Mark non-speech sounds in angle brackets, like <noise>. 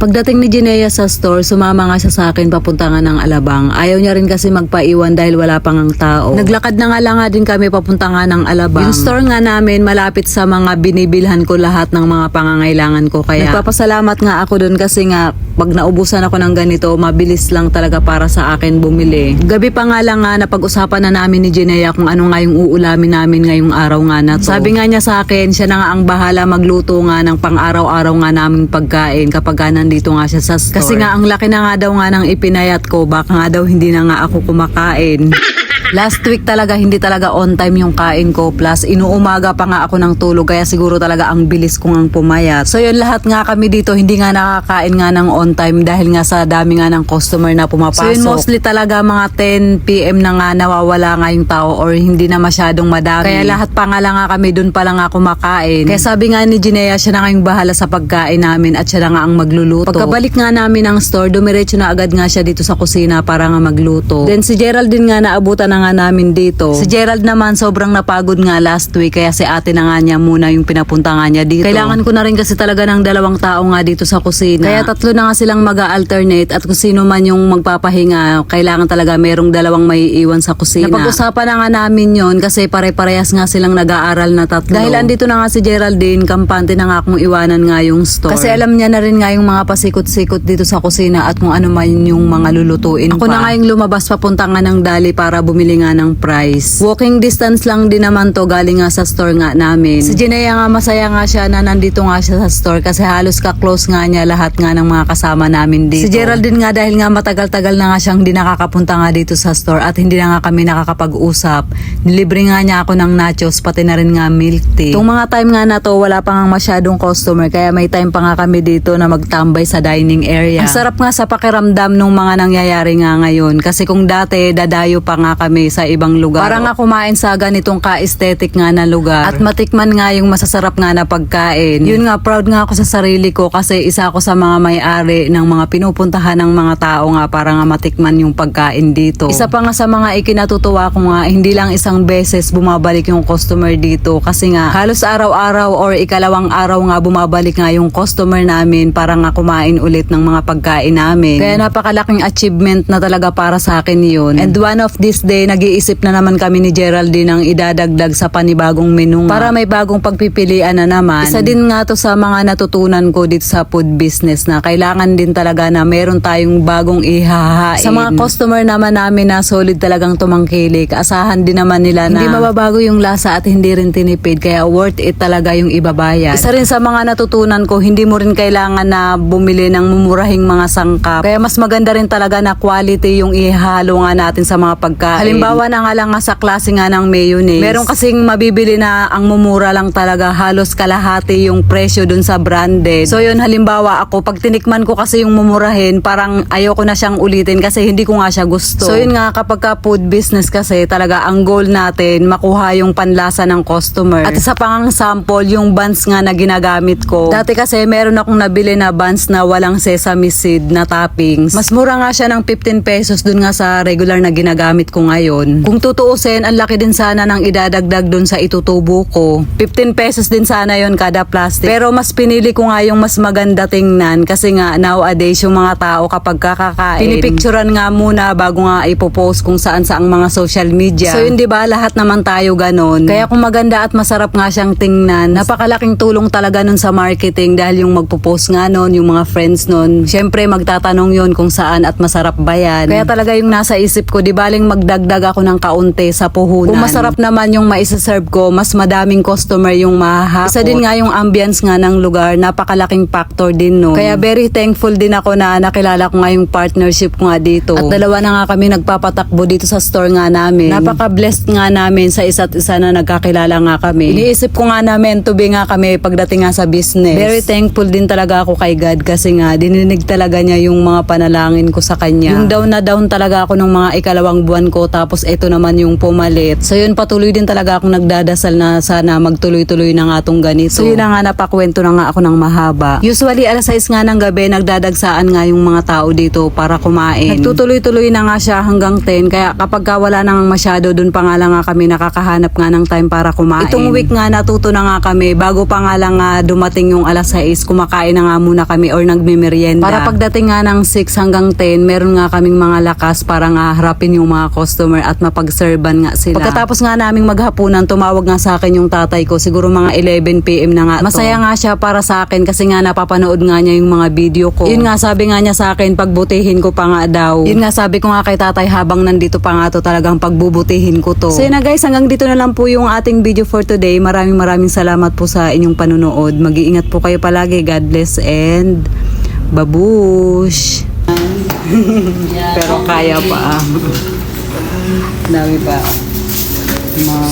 Pagdating ni Jinea sa store, sumama nga siya sa akin papunta nga ng Alabang. Ayaw niya rin kasi magpaiwan dahil wala pang ang tao. Naglakad na nga lang nga din kami papunta nga ng Alabang. Yung store nga namin malapit sa mga binibilhan ko lahat ng mga pangangailangan ko. Kaya nagpapasalamat nga ako dun kasi nga pag naubusan ako ng ganito, mabilis lang talaga para sa akin bumili. Gabi pa nga lang nga napag-usapan na namin ni Jinea kung ano nga yung uulamin namin ngayong araw nga na to. Sabi nga niya sa akin, siya na nga ang bahala magluto nga ng pang-araw-araw nga naming pagkain kapag ka nandito nga siya sa store. Kasi nga ang laki na nga daw nga ng ipinayat ko, baka nga daw hindi na nga ako kumakain. <laughs> Last week talaga hindi talaga on time yung kain ko plus inuumaga pa nga ako ng tulog kaya siguro talaga ang bilis ko ngang pumayat. So yun lahat nga kami dito hindi nga nakakain nga ng on time dahil nga sa dami nga ng customer na pumapasok. So yun mostly talaga mga 10 PM na nga nawawala nga yung tao or hindi na masyadong madami. Kaya lahat pa nga lang nga kami dun pa lang nga kumakain. Kaya sabi nga ni Jinea siya na nga yung bahala sa pagkain namin at siya na nga ang magluluto. Pagkabalik nga namin ng store, dumiretso na agad nga siya dito sa kusina para nga magluto. Then si Geraldine nga naabutan na nga namin dito. Si Gerald naman sobrang napagod nga last week kaya si ate na nga niya muna yung pinapunta nga niya dito. Kailangan ko na rin kasi talaga ng dalawang tao nga dito sa kusina. Kaya tatlo na nga silang mag-alternate at kung sino man yung magpapahinga, kailangan talaga merong dalawang may iwan sa kusina. Napag-usapan na nga namin yon kasi pare-parehas nga silang nag-aaral na tatlo. Dahil andito na nga si Geraldine, kampante na nga akong iwanan nga yung store. Kasi alam niya na rin nga yung mga pasikot-sikot dito sa kusina at kung ano man yung mga lulutuin Ako na nga yung lumabas papunta nga ng dali para bumili nga ng price. Walking distance lang din naman to galing nga sa store nga namin. Si Jinea nga masaya nga siya na nandito nga siya sa store kasi halos ka-close nga niya lahat nga ng mga kasama namin dito. Si Geraldine nga dahil nga matagal-tagal na nga siyang hindi nakakapunta nga dito sa store at hindi na nga kami nakakapag-usap. Nilibre nga niya ako ng nachos pati na rin nga milk tea. Itong mga time nga na to wala pa nga masyadong customer kaya may time pa nga kami dito na magtambay sa dining area. Ang sarap nga sa pakiramdam nung mga nangyayari nga ngayon kasi kung dati dadayo pa nga kami sa ibang lugar. Para nga kumain sa ganitong ka-aesthetic nga na lugar at matikman nga yung masasarap nga na pagkain. Yun nga proud nga ako sa sarili ko kasi isa ako sa mga may-ari ng mga pinupuntahan ng mga tao nga para nga matikman yung pagkain dito. Isa pa nga sa mga ikinatutuwa ko nga hindi lang isang beses bumabalik yung customer dito kasi nga halos araw-araw or ikalawang araw nga bumabalik nga yung customer namin para nga kumain ulit ng mga pagkain namin. Kaya napakalaking achievement na talaga para sa akin yun. And one of this day, nag-iisip na naman kami ni Geraldine ng idadagdag sa panibagong menu nga. Para may bagong pagpipilian na naman. Isa din nga to sa mga natutunan ko dito sa food business na kailangan din talaga na meron tayong bagong ihahain. Sa mga customer naman namin na solid talagang tumangkilik, asahan din naman nila na hindi mababago yung lasa at hindi rin tinipid kaya worth it talaga yung ibabayad. Isa rin sa mga natutunan ko, hindi mo rin kailangan na bumili ng mumurahing mga sangkap. Kaya mas maganda rin talaga na quality yung ihalo nga natin sa mga pagkain. Halimbawa na nga lang nga sa klase nga ng mayonnaise. Meron kasing mabibili na ang mumura lang talaga halos kalahati yung presyo dun sa branded. So yun halimbawa ako pag tinikman ko kasi yung mumurahin parang ayoko na siyang ulitin kasi hindi ko nga siya gusto. So yun nga kapag ka food business kasi talaga ang goal natin makuha yung panlasa ng customer. At isa pang sample yung buns nga na ginagamit ko. Dati kasi meron akong nabili na buns na walang sesame seed na toppings. Mas mura nga siya ng 15 pesos dun nga sa regular na ginagamit ko ngayon. Kung tutuusin, ang laki din sana ng idadagdag dun sa itutubo ko. 15 pesos din sana yon kada plastic. Pero mas pinili ko nga yung mas maganda tingnan kasi nga nowadays yung mga tao kapag kakakain, pinipicturan nga muna bago nga ipopost kung saan sa ang mga social media. So yun 'di ba lahat naman tayo ganon. Kaya kung maganda at masarap nga siyang tingnan, napakalaking tulong talaga nun sa marketing dahil yung magpo-post nga nun, yung mga friends nun, syempre magtatanong yon kung saan at masarap ba yan. Kaya talaga yung nasa isip ko, di baling magdagdag ako ng kaunti sa puhunan. Kung masarap naman yung maisaserve ko, mas madaming customer yung mahahakot. Isa din nga yung ambience nga ng lugar, napakalaking factor din no. Kaya very thankful din ako na nakilala ko nga yung partnership ko nga dito. At dalawa na nga kami nagpapatakbo dito sa store nga namin. Napaka-blessed nga namin sa isa't isa na nagkakilala nga kami. Iniisip ko nga namin to be nga kami pagdating nga sa business. Very thankful din talaga ako kay God kasi nga dininig talaga niya yung mga panalangin ko sa kanya. Yung down na down talaga ako nung mga ikalawang buwan ko tapos ito naman yung pumalit. So yun patuloy din talaga akong nagdadasal na sana magtuloy-tuloy na nga tong ganito. So yun na nga napakwento na nga ako ng mahaba. Usually alas 6 nga ng gabi nagdadagsaan nga yung mga tao dito para kumain. Nagtutuloy-tuloy na nga siya hanggang 10 kaya kapag ka wala nang masyado dun pa nga lang nga kami nakakahanap nga ng time para kumain. Itong week nga natuto na nga kami bago pa nga lang nga dumating yung alas 6 kumakain na nga muna kami or nagmimerienda. Para pagdating nga ng 6 hanggang 10 meron nga kaming mga lakas para nga harapin yung mga customer at mapagserban nga sila. Pagkatapos nga naming maghapunan tumawag nga sa akin yung tatay ko siguro mga 11pm na nga to. Masaya nga siya para sa akin kasi nga napapanood nga niya yung mga video ko. Yun nga sabi nga niya sa akin pagbutihin ko pa nga daw. Yun nga sabi ko nga kay tatay habang nandito pa nga to talagang pagbubutihin ko to. So yun na guys hanggang dito na lang po yung ating video for today. Maraming maraming salamat po sa inyong panunood. Mag-iingat po kayo palagi. God bless and babush. <laughs> Pero kaya pa. <laughs> Dami pa. Ma